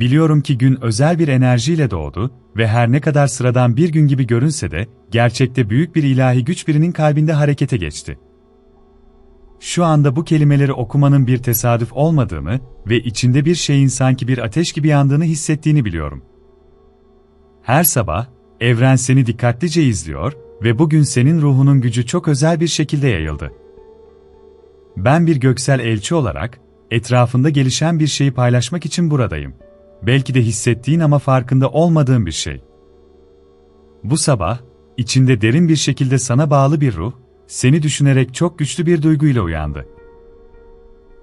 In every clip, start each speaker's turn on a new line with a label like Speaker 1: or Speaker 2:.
Speaker 1: Biliyorum ki gün özel bir enerjiyle doğdu ve her ne kadar sıradan bir gün gibi görünse de, gerçekte büyük bir ilahi güç birinin kalbinde harekete geçti. Şu anda bu kelimeleri okumanın bir tesadüf olmadığını ve içinde bir şeyin sanki bir ateş gibi yandığını hissettiğini biliyorum. Her sabah, evren seni dikkatlice izliyor ve bugün senin ruhunun gücü çok özel bir şekilde yayıldı. Ben bir göksel elçi olarak, etrafında gelişen bir şeyi paylaşmak için buradayım. Belki de hissettiğin ama farkında olmadığın bir şey. Bu sabah, içinde derin bir şekilde sana bağlı bir ruh, seni düşünerek çok güçlü bir duyguyla uyandı.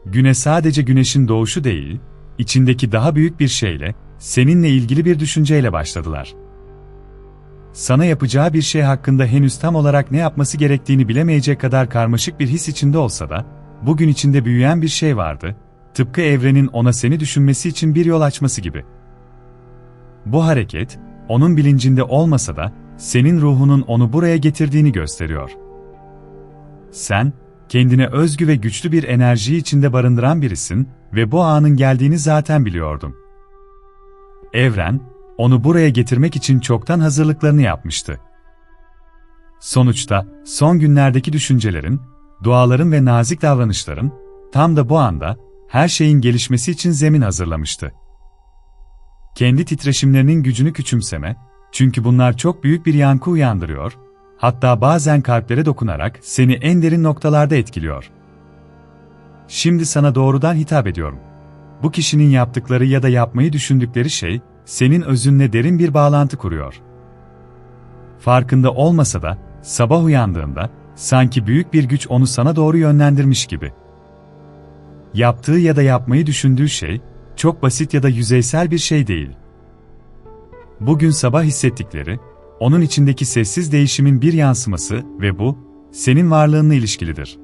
Speaker 1: Güne sadece güneşin doğuşu değil, içindeki daha büyük bir şeyle, seninle ilgili bir düşünceyle başladılar. Sana yapacağı bir şey hakkında henüz tam olarak ne yapması gerektiğini bilemeyecek kadar karmaşık bir his içinde olsa da, bugün içinde büyüyen bir şey vardı, tıpkı evrenin ona seni düşünmesi için bir yol açması gibi. Bu hareket, onun bilincinde olmasa da, senin ruhunun onu buraya getirdiğini gösteriyor. Sen, kendine özgü ve güçlü bir enerjiyi içinde barındıran birisin ve bu anın geldiğini zaten biliyordun. Evren, onu buraya getirmek için çoktan hazırlıklarını yapmıştı. Sonuçta, son günlerdeki düşüncelerin, duaların ve nazik davranışların, tam da bu anda, her şeyin gelişmesi için zemin hazırlamıştı. Kendi titreşimlerinin gücünü küçümseme, çünkü bunlar çok büyük bir yankı uyandırıyor, hatta bazen kalplere dokunarak seni en derin noktalarda etkiliyor. Şimdi sana doğrudan hitap ediyorum. Bu kişinin yaptıkları ya da yapmayı düşündükleri şey, senin özünle derin bir bağlantı kuruyor. Farkında olmasa da, sabah uyandığında, sanki büyük bir güç onu sana doğru yönlendirmiş gibi. Yaptığı ya da yapmayı düşündüğü şey, çok basit ya da yüzeysel bir şey değil. Bugün sabah hissettikleri, onun içindeki sessiz değişimin bir yansıması ve bu, senin varlığınla ilişkilidir.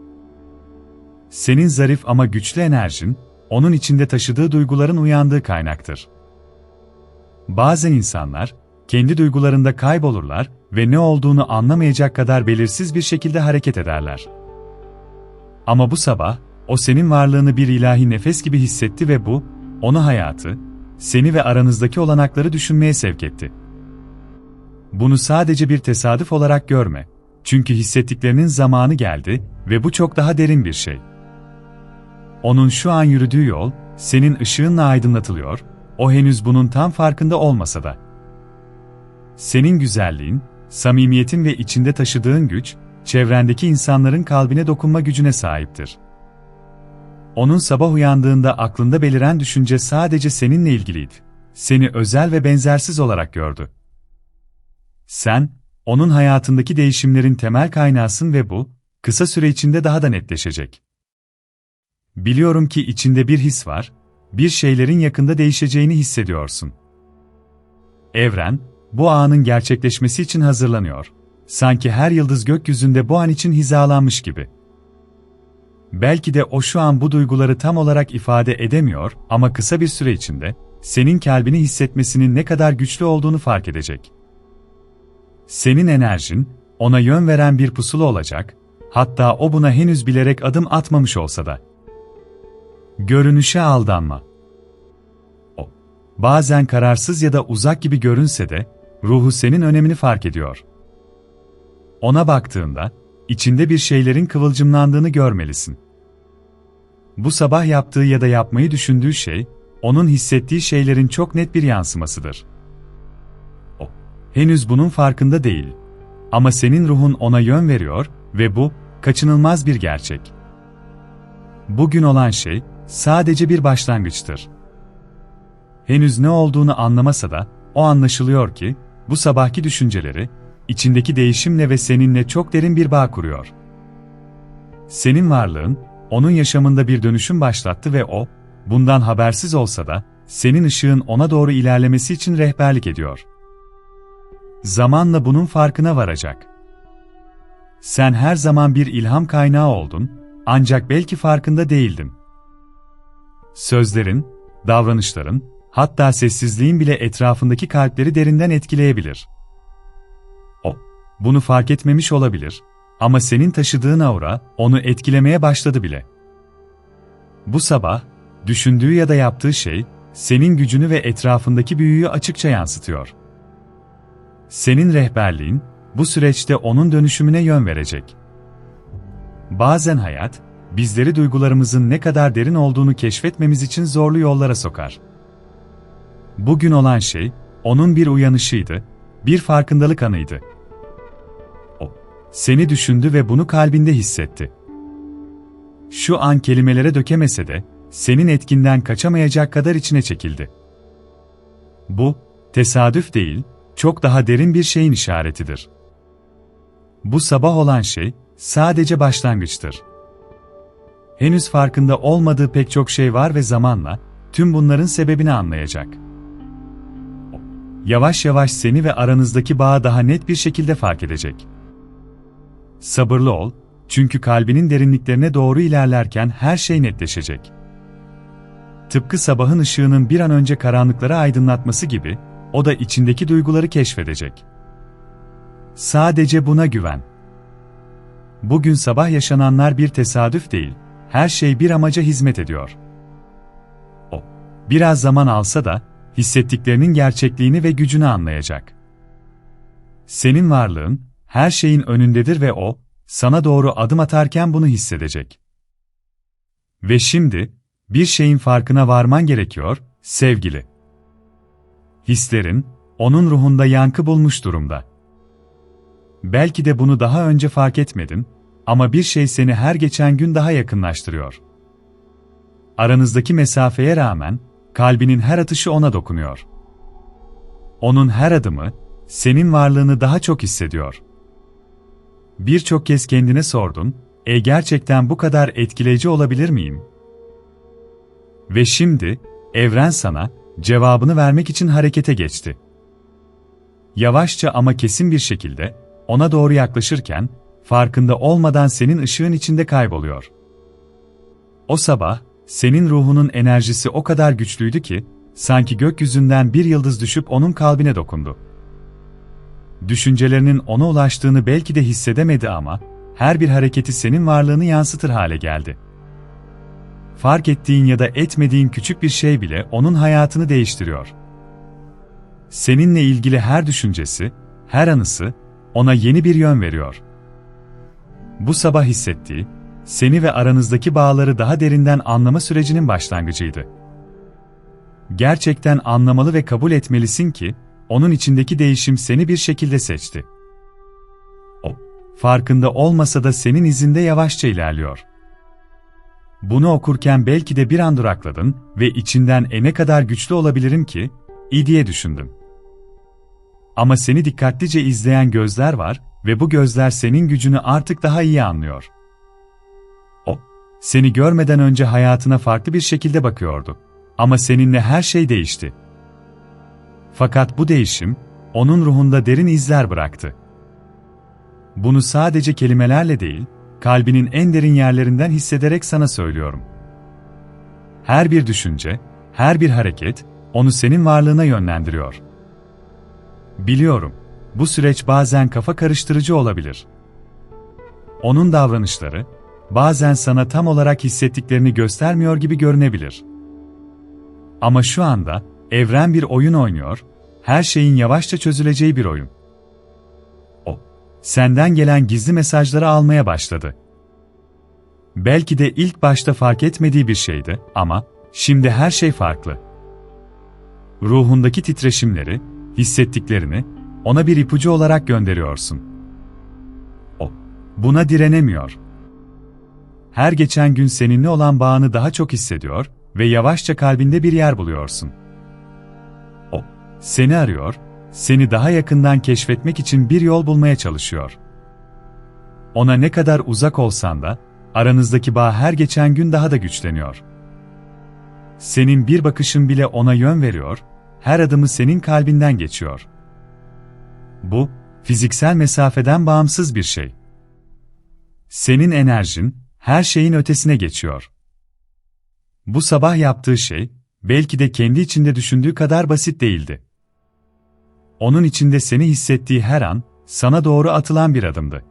Speaker 1: Senin zarif ama güçlü enerjin, onun içinde taşıdığı duyguların uyandığı kaynaktır. Bazen insanlar, kendi duygularında kaybolurlar ve ne olduğunu anlamayacak kadar belirsiz bir şekilde hareket ederler. Ama bu sabah, o senin varlığını bir ilahi nefes gibi hissetti ve bu, onu hayatı, seni ve aranızdaki olanakları düşünmeye sevk etti. Bunu sadece bir tesadüf olarak görme. Çünkü hissettiklerinin zamanı geldi ve bu çok daha derin bir şey. Onun şu an yürüdüğü yol, senin ışığınla aydınlatılıyor, o henüz bunun tam farkında olmasa da. Senin güzelliğin, samimiyetin ve içinde taşıdığın güç, çevrendeki insanların kalbine dokunma gücüne sahiptir. Onun sabah uyandığında aklında beliren düşünce sadece seninle ilgiliydi. Seni özel ve benzersiz olarak gördü. Sen, onun hayatındaki değişimlerin temel kaynağısın ve bu, kısa süre içinde daha da netleşecek. Biliyorum ki içinde bir his var, bir şeylerin yakında değişeceğini hissediyorsun. Evren, bu anın gerçekleşmesi için hazırlanıyor. Sanki her yıldız gökyüzünde bu an için hizalanmış gibi. Belki de o şu an bu duyguları tam olarak ifade edemiyor ama kısa bir süre içinde senin kalbini hissetmesinin ne kadar güçlü olduğunu fark edecek. Senin enerjin ona yön veren bir pusulu olacak, hatta o buna henüz bilerek adım atmamış olsa da. Görünüşe aldanma. O, bazen kararsız ya da uzak gibi görünse de, ruhu senin önemini fark ediyor. Ona baktığında, içinde bir şeylerin kıvılcımlandığını görmelisin. Bu sabah yaptığı ya da yapmayı düşündüğü şey, onun hissettiği şeylerin çok net bir yansımasıdır. O, henüz bunun farkında değil. Ama senin ruhun ona yön veriyor ve bu, kaçınılmaz bir gerçek. Bugün olan şey, sadece bir başlangıçtır. Henüz ne olduğunu anlamasa da, o anlaşılıyor ki, bu sabahki düşünceleri, içindeki değişimle ve seninle çok derin bir bağ kuruyor. Senin varlığın, onun yaşamında bir dönüşüm başlattı ve o, bundan habersiz olsa da, senin ışığın ona doğru ilerlemesi için rehberlik ediyor. Zamanla bunun farkına varacak. Sen her zaman bir ilham kaynağı oldun, ancak belki farkında değildin. Sözlerin, davranışların, hatta sessizliğin bile etrafındaki kalpleri derinden etkileyebilir. Bunu fark etmemiş olabilir ama senin taşıdığın aura onu etkilemeye başladı bile. Bu sabah, düşündüğü ya da yaptığı şey, senin gücünü ve etrafındaki büyüyü açıkça yansıtıyor. Senin rehberliğin, bu süreçte onun dönüşümüne yön verecek. Bazen hayat, bizleri duygularımızın ne kadar derin olduğunu keşfetmemiz için zorlu yollara sokar. Bugün olan şey, onun bir uyanışıydı, bir farkındalık anıydı. Seni düşündü ve bunu kalbinde hissetti. Şu an kelimelere dökemese de, senin etkinden kaçamayacak kadar içine çekildi. Bu, tesadüf değil, çok daha derin bir şeyin işaretidir. Bu sabah olan şey, sadece başlangıçtır. Henüz farkında olmadığı pek çok şey var ve zamanla, tüm bunların sebebini anlayacak. Yavaş yavaş seni ve aranızdaki bağı daha net bir şekilde fark edecek. Sabırlı ol, çünkü kalbinin derinliklerine doğru ilerlerken her şey netleşecek. Tıpkı sabahın ışığının bir an önce karanlıkları aydınlatması gibi, o da içindeki duyguları keşfedecek. Sadece buna güven. Bugün sabah yaşananlar bir tesadüf değil, her şey bir amaca hizmet ediyor. O, biraz zaman alsa da, hissettiklerinin gerçekliğini ve gücünü anlayacak. Senin varlığın, her şeyin önündedir ve o, sana doğru adım atarken bunu hissedecek. Ve şimdi, bir şeyin farkına varman gerekiyor, sevgili. Hislerin, onun ruhunda yankı bulmuş durumda. Belki de bunu daha önce fark etmedin, ama bir şey seni her geçen gün daha yakınlaştırıyor. Aranızdaki mesafeye rağmen, kalbinin her atışı ona dokunuyor. Onun her adımı, senin varlığını daha çok hissediyor. Birçok kez kendine sordun, e gerçekten bu kadar etkileyici olabilir miyim? Ve şimdi, evren sana, cevabını vermek için harekete geçti. Yavaşça ama kesin bir şekilde, ona doğru yaklaşırken, farkında olmadan senin ışığın içinde kayboluyor. O sabah, senin ruhunun enerjisi o kadar güçlüydü ki, sanki gökyüzünden bir yıldız düşüp onun kalbine dokundu. Düşüncelerinin ona ulaştığını belki de hissedemedi ama, her bir hareketi senin varlığını yansıtır hale geldi. Fark ettiğin ya da etmediğin küçük bir şey bile onun hayatını değiştiriyor. Seninle ilgili her düşüncesi, her anısı, ona yeni bir yön veriyor. Bu sabah hissettiği, seni ve aranızdaki bağları daha derinden anlama sürecinin başlangıcıydı. Gerçekten anlamalı ve kabul etmelisin ki, onun içindeki değişim seni bir şekilde seçti. O, farkında olmasa da senin izinde yavaşça ilerliyor. Bunu okurken belki de bir an durakladın ve içinden e ne kadar güçlü olabilirim ki, iyi diye düşündüm. Ama seni dikkatlice izleyen gözler var ve bu gözler senin gücünü artık daha iyi anlıyor. O, seni görmeden önce hayatına farklı bir şekilde bakıyordu. Ama seninle her şey değişti. Fakat bu değişim, onun ruhunda derin izler bıraktı. Bunu sadece kelimelerle değil, kalbinin en derin yerlerinden hissederek sana söylüyorum. Her bir düşünce, her bir hareket, onu senin varlığına yönlendiriyor. Biliyorum, bu süreç bazen kafa karıştırıcı olabilir. Onun davranışları, bazen sana tam olarak hissettiklerini göstermiyor gibi görünebilir. Ama şu anda, evren bir oyun oynuyor, her şeyin yavaşça çözüleceği bir oyun. O, senden gelen gizli mesajları almaya başladı. Belki de ilk başta fark etmediği bir şeydi ama şimdi her şey farklı. Ruhundaki titreşimleri, hissettiklerini ona bir ipucu olarak gönderiyorsun. O, buna direnemiyor. Her geçen gün seninle olan bağını daha çok hissediyor ve yavaşça kalbinde bir yer buluyorsun. Seni arıyor, seni daha yakından keşfetmek için bir yol bulmaya çalışıyor. Ona ne kadar uzak olsan da, aranızdaki bağ her geçen gün daha da güçleniyor. Senin bir bakışın bile ona yön veriyor, her adımı senin kalbinden geçiyor. Bu, fiziksel mesafeden bağımsız bir şey. Senin enerjin, her şeyin ötesine geçiyor. Bu sabah yaptığı şey, belki de kendi içinde düşündüğü kadar basit değildi. Onun içinde seni hissettiği her an, sana doğru atılan bir adımdı.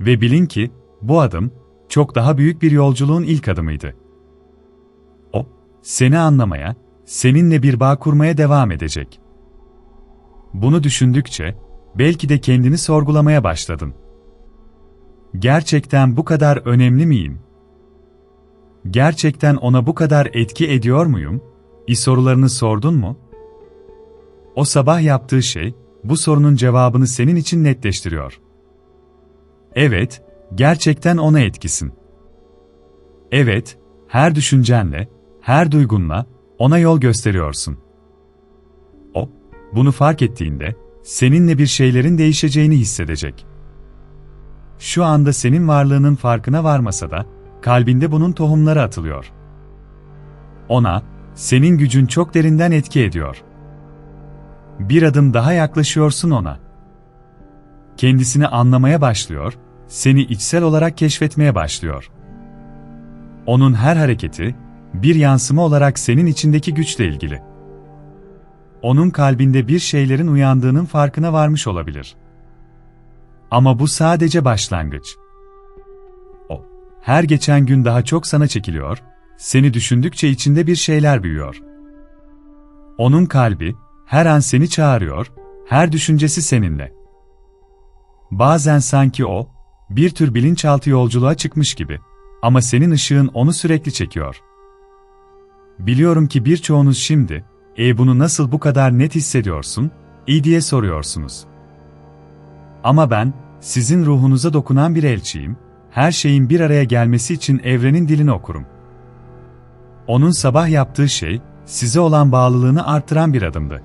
Speaker 1: Ve bilin ki, bu adım, çok daha büyük bir yolculuğun ilk adımıydı. O, seni anlamaya, seninle bir bağ kurmaya devam edecek. Bunu düşündükçe, belki de kendini sorgulamaya başladın. Gerçekten bu kadar önemli miyim? Gerçekten ona bu kadar etki ediyor muyum? İ sorularını sordun mu? O sabah yaptığı şey, bu sorunun cevabını senin için netleştiriyor. Evet, gerçekten ona etkisin. Evet, her düşüncenle, her duygunla ona yol gösteriyorsun. O, bunu fark ettiğinde seninle bir şeylerin değişeceğini hissedecek. Şu anda senin varlığının farkına varmasa da kalbinde bunun tohumları atılıyor. Ona senin gücün çok derinden etki ediyor. Bir adım daha yaklaşıyorsun ona. Kendisini anlamaya başlıyor, seni içsel olarak keşfetmeye başlıyor. Onun her hareketi, bir yansıma olarak senin içindeki güçle ilgili. Onun kalbinde bir şeylerin uyandığının farkına varmış olabilir. Ama bu sadece başlangıç. O, her geçen gün daha çok sana çekiliyor, seni düşündükçe içinde bir şeyler büyüyor. Onun kalbi, her an seni çağırıyor, her düşüncesi seninle. Bazen sanki o, bir tür bilinçaltı yolculuğa çıkmış gibi. Ama senin ışığın onu sürekli çekiyor. Biliyorum ki birçoğunuz şimdi, e bunu nasıl bu kadar net hissediyorsun, iyi diye soruyorsunuz. Ama ben, sizin ruhunuza dokunan bir elçiyim, her şeyin bir araya gelmesi için evrenin dilini okurum. Onun sabah yaptığı şey, size olan bağlılığını artıran bir adımdı.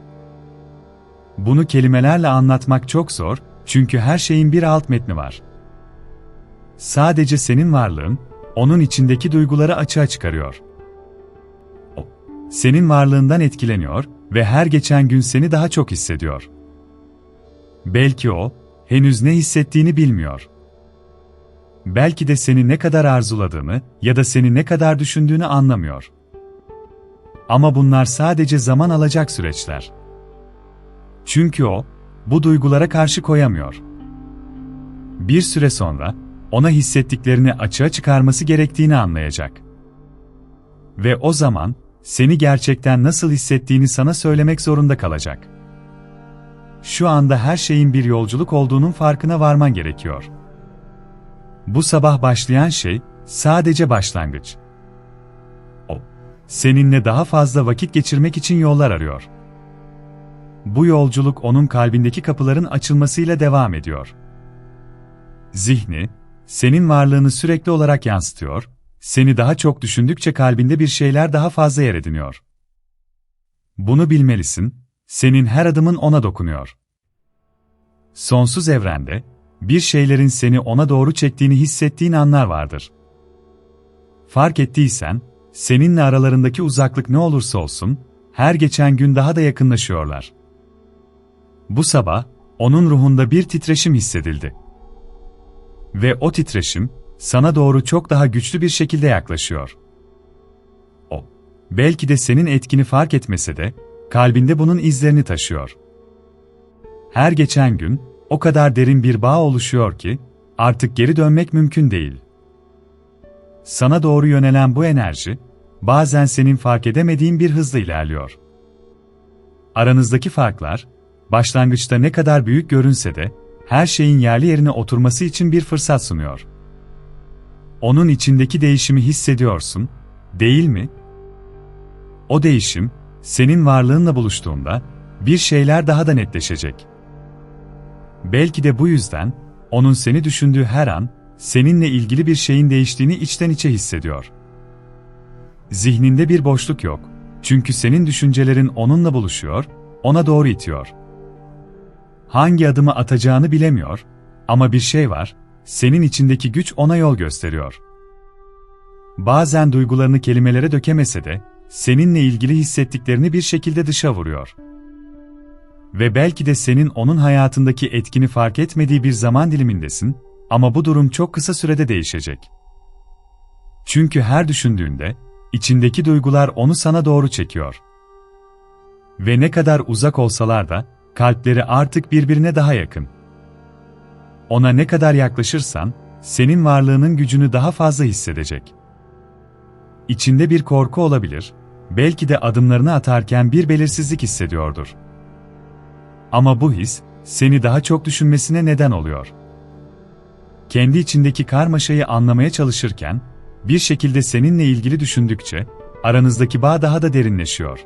Speaker 1: Bunu kelimelerle anlatmak çok zor, çünkü her şeyin bir alt metni var. Sadece senin varlığın, onun içindeki duyguları açığa çıkarıyor. O, senin varlığından etkileniyor ve her geçen gün seni daha çok hissediyor. Belki o, henüz ne hissettiğini bilmiyor. Belki de seni ne kadar arzuladığını ya da seni ne kadar düşündüğünü anlamıyor. Ama bunlar sadece zaman alacak süreçler. Çünkü o, bu duygulara karşı koyamıyor. Bir süre sonra, ona hissettiklerini açığa çıkarması gerektiğini anlayacak. Ve o zaman, seni gerçekten nasıl hissettiğini sana söylemek zorunda kalacak. Şu anda her şeyin bir yolculuk olduğunun farkına varman gerekiyor. Bu sabah başlayan şey, sadece başlangıç. O, seninle daha fazla vakit geçirmek için yollar arıyor. Bu yolculuk onun kalbindeki kapıların açılmasıyla devam ediyor. Zihni, senin varlığını sürekli olarak yansıtıyor, seni daha çok düşündükçe kalbinde bir şeyler daha fazla yer ediniyor. Bunu bilmelisin, senin her adımın ona dokunuyor. Sonsuz evrende, bir şeylerin seni ona doğru çektiğini hissettiğin anlar vardır. Fark ettiysen, seninle aralarındaki uzaklık ne olursa olsun, her geçen gün daha da yakınlaşıyorlar. Bu sabah, onun ruhunda bir titreşim hissedildi. Ve o titreşim, sana doğru çok daha güçlü bir şekilde yaklaşıyor. O, belki de senin etkini fark etmese de, kalbinde bunun izlerini taşıyor. Her geçen gün, o kadar derin bir bağ oluşuyor ki, artık geri dönmek mümkün değil. Sana doğru yönelen bu enerji, bazen senin fark edemediğin bir hızla ilerliyor. Aranızdaki farklar, başlangıçta ne kadar büyük görünse de, her şeyin yerli yerine oturması için bir fırsat sunuyor. Onun içindeki değişimi hissediyorsun, değil mi? O değişim, senin varlığınla buluştuğunda, bir şeyler daha da netleşecek. Belki de bu yüzden, onun seni düşündüğü her an, seninle ilgili bir şeyin değiştiğini içten içe hissediyor. Zihninde bir boşluk yok. Çünkü senin düşüncelerin onunla buluşuyor, ona doğru itiyor hangi adımı atacağını bilemiyor ama bir şey var, senin içindeki güç ona yol gösteriyor. Bazen duygularını kelimelere dökemese de, seninle ilgili hissettiklerini bir şekilde dışa vuruyor. Ve belki de senin onun hayatındaki etkini fark etmediği bir zaman dilimindesin ama bu durum çok kısa sürede değişecek. Çünkü her düşündüğünde, içindeki duygular onu sana doğru çekiyor. Ve ne kadar uzak olsalar da, kalpleri artık birbirine daha yakın. Ona ne kadar yaklaşırsan, senin varlığının gücünü daha fazla hissedecek. İçinde bir korku olabilir, belki de adımlarını atarken bir belirsizlik hissediyordur. Ama bu his, seni daha çok düşünmesine neden oluyor. Kendi içindeki karmaşayı anlamaya çalışırken, bir şekilde seninle ilgili düşündükçe, aranızdaki bağ daha da derinleşiyor.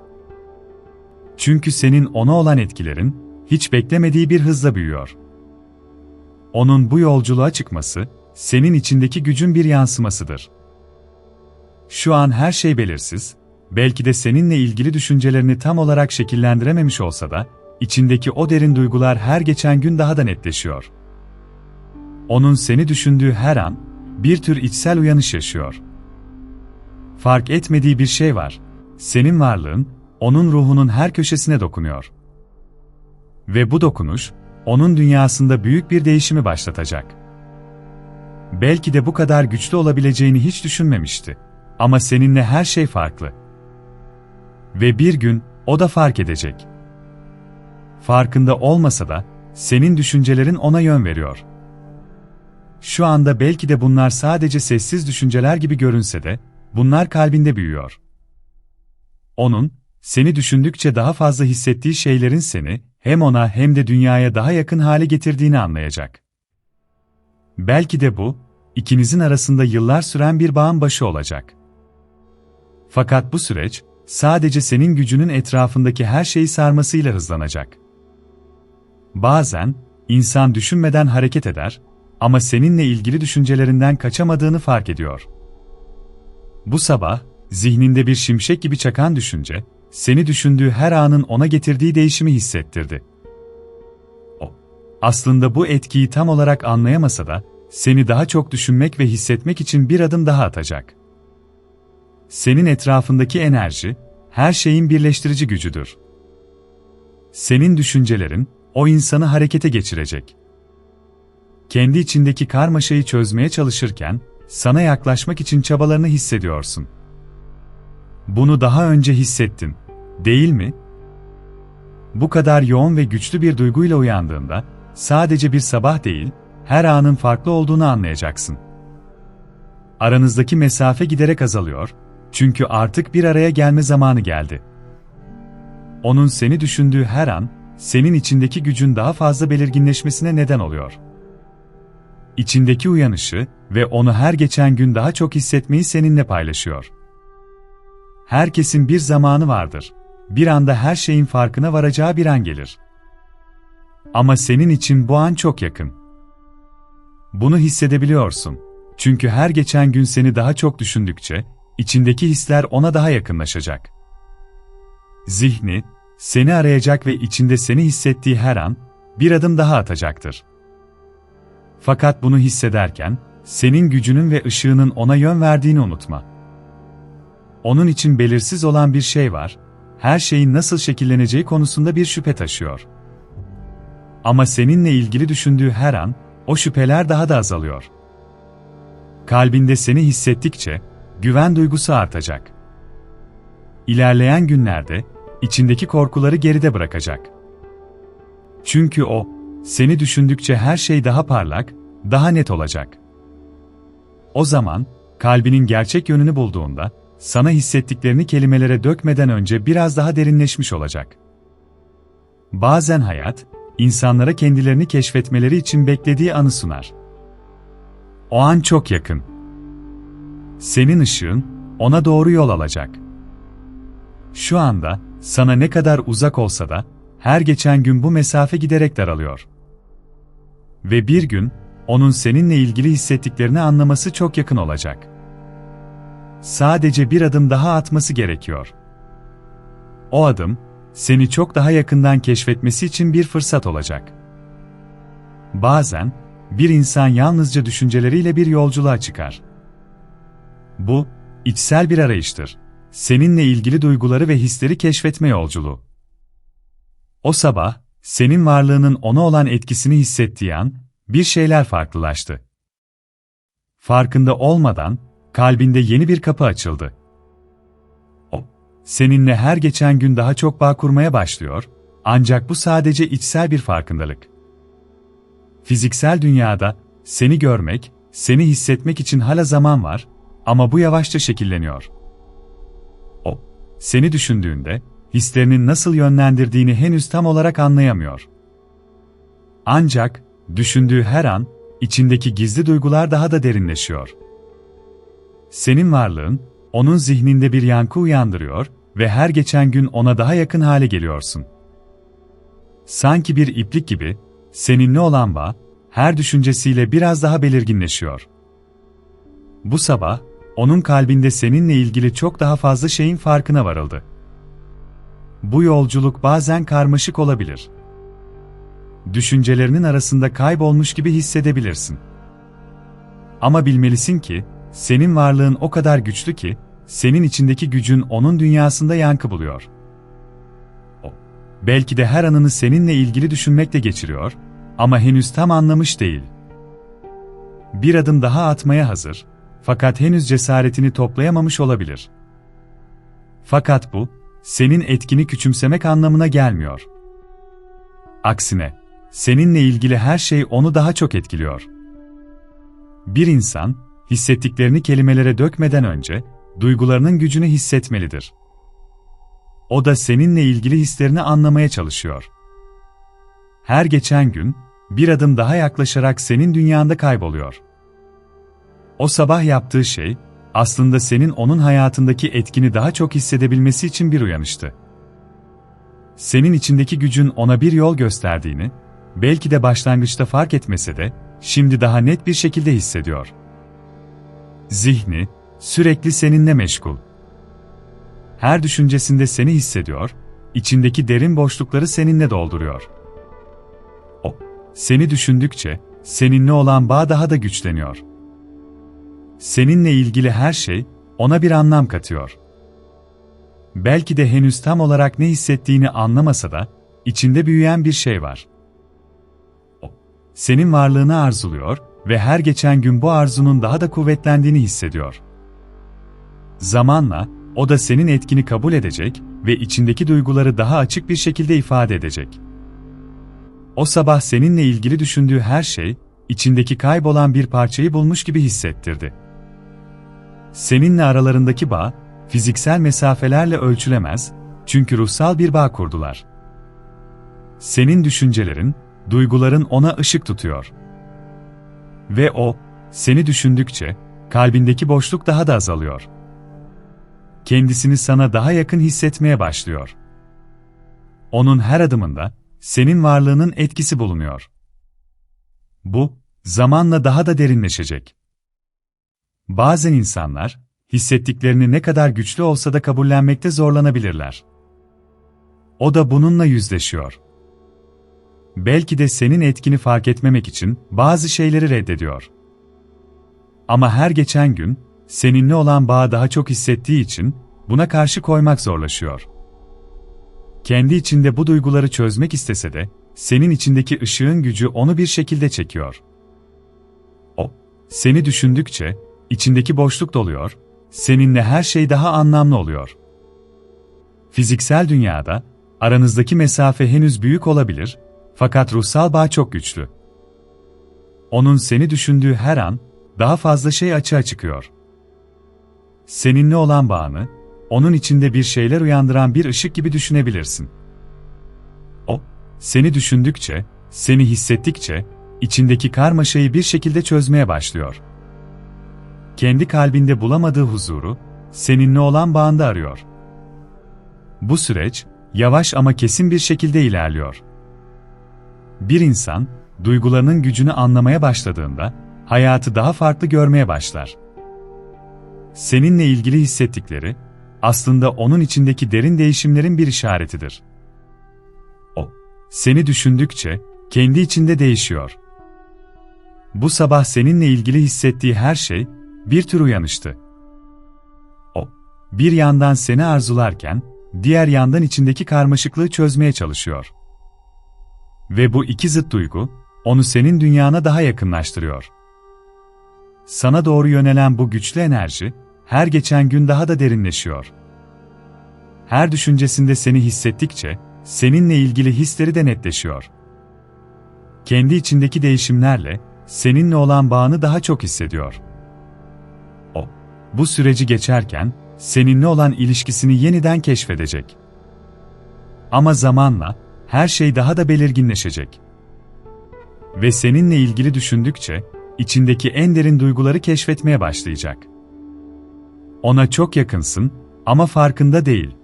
Speaker 1: Çünkü senin ona olan etkilerin, hiç beklemediği bir hızla büyüyor. Onun bu yolculuğa çıkması, senin içindeki gücün bir yansımasıdır. Şu an her şey belirsiz, belki de seninle ilgili düşüncelerini tam olarak şekillendirememiş olsa da, içindeki o derin duygular her geçen gün daha da netleşiyor. Onun seni düşündüğü her an, bir tür içsel uyanış yaşıyor. Fark etmediği bir şey var. Senin varlığın, onun ruhunun her köşesine dokunuyor. Ve bu dokunuş, onun dünyasında büyük bir değişimi başlatacak. Belki de bu kadar güçlü olabileceğini hiç düşünmemişti. Ama seninle her şey farklı. Ve bir gün, o da fark edecek. Farkında olmasa da, senin düşüncelerin ona yön veriyor. Şu anda belki de bunlar sadece sessiz düşünceler gibi görünse de, bunlar kalbinde büyüyor. Onun, seni düşündükçe daha fazla hissettiği şeylerin seni, hem ona hem de dünyaya daha yakın hale getirdiğini anlayacak. Belki de bu, ikinizin arasında yıllar süren bir bağın başı olacak. Fakat bu süreç, sadece senin gücünün etrafındaki her şeyi sarmasıyla hızlanacak. Bazen, insan düşünmeden hareket eder ama seninle ilgili düşüncelerinden kaçamadığını fark ediyor. Bu sabah, zihninde bir şimşek gibi çakan düşünce, seni düşündüğü her anın ona getirdiği değişimi hissettirdi. O, aslında bu etkiyi tam olarak anlayamasa da, seni daha çok düşünmek ve hissetmek için bir adım daha atacak. Senin etrafındaki enerji, her şeyin birleştirici gücüdür. Senin düşüncelerin, o insanı harekete geçirecek. Kendi içindeki karmaşayı çözmeye çalışırken, sana yaklaşmak için çabalarını hissediyorsun. Bunu daha önce hissettin, değil mi? Bu kadar yoğun ve güçlü bir duyguyla uyandığında, sadece bir sabah değil, her anın farklı olduğunu anlayacaksın. Aranızdaki mesafe giderek azalıyor, çünkü artık bir araya gelme zamanı geldi. Onun seni düşündüğü her an, senin içindeki gücün daha fazla belirginleşmesine neden oluyor. İçindeki uyanışı ve onu her geçen gün daha çok hissetmeyi seninle paylaşıyor. Herkesin bir zamanı vardır. Bir anda her şeyin farkına varacağı bir an gelir. Ama senin için bu an çok yakın. Bunu hissedebiliyorsun. Çünkü her geçen gün seni daha çok düşündükçe, içindeki hisler ona daha yakınlaşacak. Zihni, seni arayacak ve içinde seni hissettiği her an, bir adım daha atacaktır. Fakat bunu hissederken, senin gücünün ve ışığının ona yön verdiğini unutma. Onun için belirsiz olan bir şey var, her şeyin nasıl şekilleneceği konusunda bir şüphe taşıyor. Ama seninle ilgili düşündüğü her an, o şüpheler daha da azalıyor. Kalbinde seni hissettikçe, güven duygusu artacak. İlerleyen günlerde, içindeki korkuları geride bırakacak. Çünkü o, seni düşündükçe her şey daha parlak, daha net olacak. O zaman, kalbinin gerçek yönünü bulduğunda, sana hissettiklerini kelimelere dökmeden önce biraz daha derinleşmiş olacak. Bazen hayat, insanlara kendilerini keşfetmeleri için beklediği anı sunar. O an çok yakın. Senin ışığın, ona doğru yol alacak. Şu anda, sana ne kadar uzak olsa da, her geçen gün bu mesafe giderek daralıyor. Ve bir gün, onun seninle ilgili hissettiklerini anlaması çok yakın olacak. Sadece bir adım daha atması gerekiyor. O adım, seni çok daha yakından keşfetmesi için bir fırsat olacak. Bazen, bir insan yalnızca düşünceleriyle bir yolculuğa çıkar. Bu, içsel bir arayıştır. Seninle ilgili duyguları ve hisleri keşfetme yolculuğu. O sabah, senin varlığının ona olan etkisini hissettiği an, bir şeyler farklılaştı. Farkında olmadan, kalbinde yeni bir kapı açıldı. O, seninle her geçen gün daha çok bağ kurmaya başlıyor, ancak bu sadece içsel bir farkındalık. Fiziksel dünyada, seni görmek, seni hissetmek için hala zaman var, ama bu yavaşça şekilleniyor. O, seni düşündüğünde, hislerinin nasıl yönlendirdiğini henüz tam olarak anlayamıyor. Ancak, düşündüğü her an, içindeki gizli duygular daha da derinleşiyor. Senin varlığın, onun zihninde bir yankı uyandırıyor ve her geçen gün ona daha yakın hale geliyorsun. Sanki bir iplik gibi, seninle olan bağ, her düşüncesiyle biraz daha belirginleşiyor. Bu sabah, onun kalbinde seninle ilgili çok daha fazla şeyin farkına varıldı. Bu yolculuk bazen karmaşık olabilir. Düşüncelerinin arasında kaybolmuş gibi hissedebilirsin. Ama bilmelisin ki, senin varlığın o kadar güçlü ki, senin içindeki gücün onun dünyasında yankı buluyor. O, belki de her anını seninle ilgili düşünmekle geçiriyor ama henüz tam anlamış değil. Bir adım daha atmaya hazır, fakat henüz cesaretini toplayamamış olabilir. Fakat bu, senin etkini küçümsemek anlamına gelmiyor. Aksine, seninle ilgili her şey onu daha çok etkiliyor. Bir insan, hissettiklerini kelimelere dökmeden önce, duygularının gücünü hissetmelidir. O da seninle ilgili hislerini anlamaya çalışıyor. Her geçen gün, bir adım daha yaklaşarak senin dünyanda kayboluyor. O sabah yaptığı şey, aslında senin onun hayatındaki etkini daha çok hissedebilmesi için bir uyanıştı. Senin içindeki gücün ona bir yol gösterdiğini, belki de başlangıçta fark etmese de, şimdi daha net bir şekilde hissediyor. Zihni, sürekli seninle meşgul. Her düşüncesinde seni hissediyor, içindeki derin boşlukları seninle dolduruyor. O, seni düşündükçe, seninle olan bağ daha da güçleniyor. Seninle ilgili her şey, ona bir anlam katıyor. Belki de henüz tam olarak ne hissettiğini anlamasa da, içinde büyüyen bir şey var. O, senin varlığını arzuluyor ve her geçen gün bu arzunun daha da kuvvetlendiğini hissediyor. Zamanla, o da senin etkini kabul edecek ve içindeki duyguları daha açık bir şekilde ifade edecek. O sabah seninle ilgili düşündüğü her şey, içindeki kaybolan bir parçayı bulmuş gibi hissettirdi. Seninle aralarındaki bağ, fiziksel mesafelerle ölçülemez, çünkü ruhsal bir bağ kurdular. Senin düşüncelerin, duyguların ona ışık tutuyor. Ve o, seni düşündükçe, kalbindeki boşluk daha da azalıyor. Kendisini sana daha yakın hissetmeye başlıyor. Onun her adımında, senin varlığının etkisi bulunuyor. Bu, zamanla daha da derinleşecek. Bazen insanlar, hissettiklerini ne kadar güçlü olsa da kabullenmekte zorlanabilirler. O da bununla yüzleşiyor. Belki de senin etkini fark etmemek için bazı şeyleri reddediyor. Ama her geçen gün, seninle olan bağı daha çok hissettiği için, buna karşı koymak zorlaşıyor. Kendi içinde bu duyguları çözmek istese de, senin içindeki ışığın gücü onu bir şekilde çekiyor. O, seni düşündükçe, içindeki boşluk doluyor, seninle her şey daha anlamlı oluyor. Fiziksel dünyada, aranızdaki mesafe henüz büyük olabilir, fakat ruhsal bağ çok güçlü. Onun seni düşündüğü her an, daha fazla şey açığa çıkıyor. Seninle olan bağını, onun içinde bir şeyler uyandıran bir ışık gibi düşünebilirsin. O, seni düşündükçe, seni hissettikçe, içindeki karmaşayı bir şekilde çözmeye başlıyor. Kendi kalbinde bulamadığı huzuru, seninle olan bağında arıyor. Bu süreç, yavaş ama kesin bir şekilde ilerliyor. Bir insan, duygularının gücünü anlamaya başladığında, hayatı daha farklı görmeye başlar. Seninle ilgili hissettikleri, aslında onun içindeki derin değişimlerin bir işaretidir. O, seni düşündükçe, kendi içinde değişiyor. Bu sabah seninle ilgili hissettiği her şey, bir tür uyanıştı. O, bir yandan seni arzularken, diğer yandan içindeki karmaşıklığı çözmeye çalışıyor. Ve bu iki zıt duygu, onu senin dünyana daha yakınlaştırıyor. Sana doğru yönelen bu güçlü enerji, her geçen gün daha da derinleşiyor. Her düşüncesinde seni hissettikçe, seninle ilgili hisleri de netleşiyor. Kendi içindeki değişimlerle, seninle olan bağını daha çok hissediyor. O, bu süreci geçerken, seninle olan ilişkisini yeniden keşfedecek. Ama zamanla, her şey daha da belirginleşecek. Ve seninle ilgili düşündükçe, içindeki en derin duyguları keşfetmeye başlayacak. Ona çok yakınsın ama farkında değil.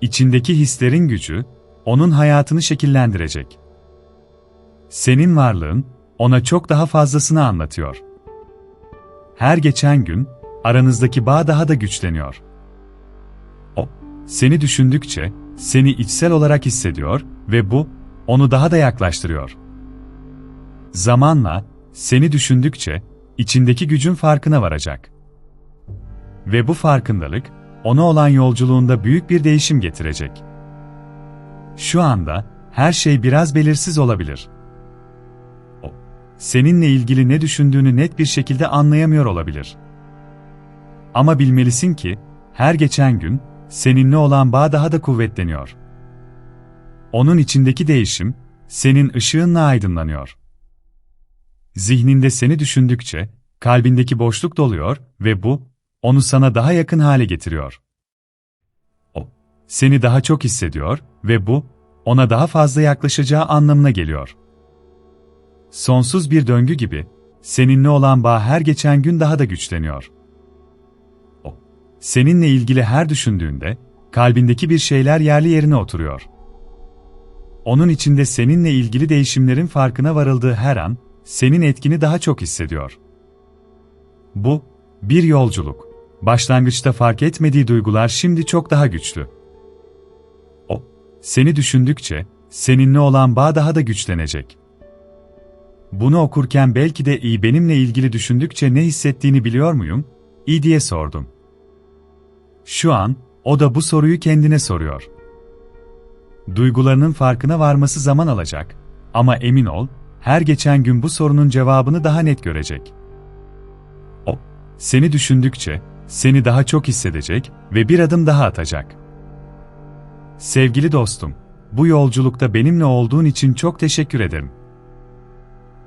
Speaker 1: İçindeki hislerin gücü, onun hayatını şekillendirecek. Senin varlığın, ona çok daha fazlasını anlatıyor. Her geçen gün, aranızdaki bağ daha da güçleniyor. O, seni düşündükçe, seni içsel olarak hissediyor ve bu, onu daha da yaklaştırıyor. Zamanla, seni düşündükçe, içindeki gücün farkına varacak. Ve bu farkındalık, ona olan yolculuğunda büyük bir değişim getirecek. Şu anda, her şey biraz belirsiz olabilir. O, seninle ilgili ne düşündüğünü net bir şekilde anlayamıyor olabilir. Ama bilmelisin ki, her geçen gün, seninle olan bağ daha da kuvvetleniyor. Onun içindeki değişim, senin ışığınla aydınlanıyor. Zihninde seni düşündükçe, kalbindeki boşluk doluyor ve bu, onu sana daha yakın hale getiriyor. O, seni daha çok hissediyor ve bu, ona daha fazla yaklaşacağı anlamına geliyor. Sonsuz bir döngü gibi, seninle olan bağ her geçen gün daha da güçleniyor. Seninle ilgili her düşündüğünde, kalbindeki bir şeyler yerli yerine oturuyor. Onun içinde seninle ilgili değişimlerin farkına varıldığı her an, senin etkini daha çok hissediyor. Bu, bir yolculuk. Başlangıçta fark etmediği duygular şimdi çok daha güçlü. O, seni düşündükçe, seninle olan bağ daha da güçlenecek. Bunu okurken belki de iyi benimle ilgili düşündükçe ne hissettiğini biliyor muyum? İyi diye sordum. Şu an, o da bu soruyu kendine soruyor. Duygularının farkına varması zaman alacak. Ama emin ol, her geçen gün bu sorunun cevabını daha net görecek. O, seni düşündükçe, seni daha çok hissedecek ve bir adım daha atacak. Sevgili dostum, bu yolculukta benimle olduğun için çok teşekkür ederim.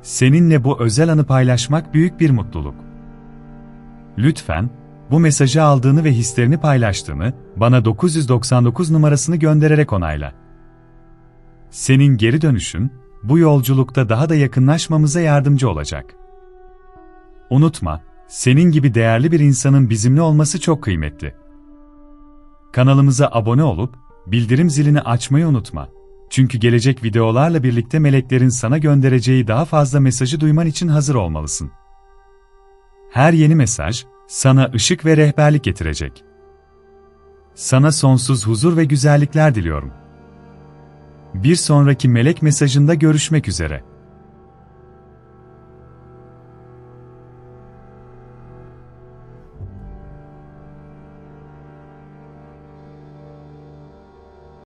Speaker 1: Seninle bu özel anı paylaşmak büyük bir mutluluk. Lütfen, bu mesajı aldığını ve hislerini paylaştığını bana 999 numarasını göndererek onayla. Senin geri dönüşün, bu yolculukta daha da yakınlaşmamıza yardımcı olacak. Unutma, senin gibi değerli bir insanın bizimle olması çok kıymetli. Kanalımıza abone olup, bildirim zilini açmayı unutma. Çünkü gelecek videolarla birlikte meleklerin sana göndereceği daha fazla mesajı duyman için hazır olmalısın. Her yeni mesaj, sana ışık ve rehberlik getirecek. Sana sonsuz huzur ve güzellikler diliyorum. Bir sonraki melek mesajında görüşmek üzere.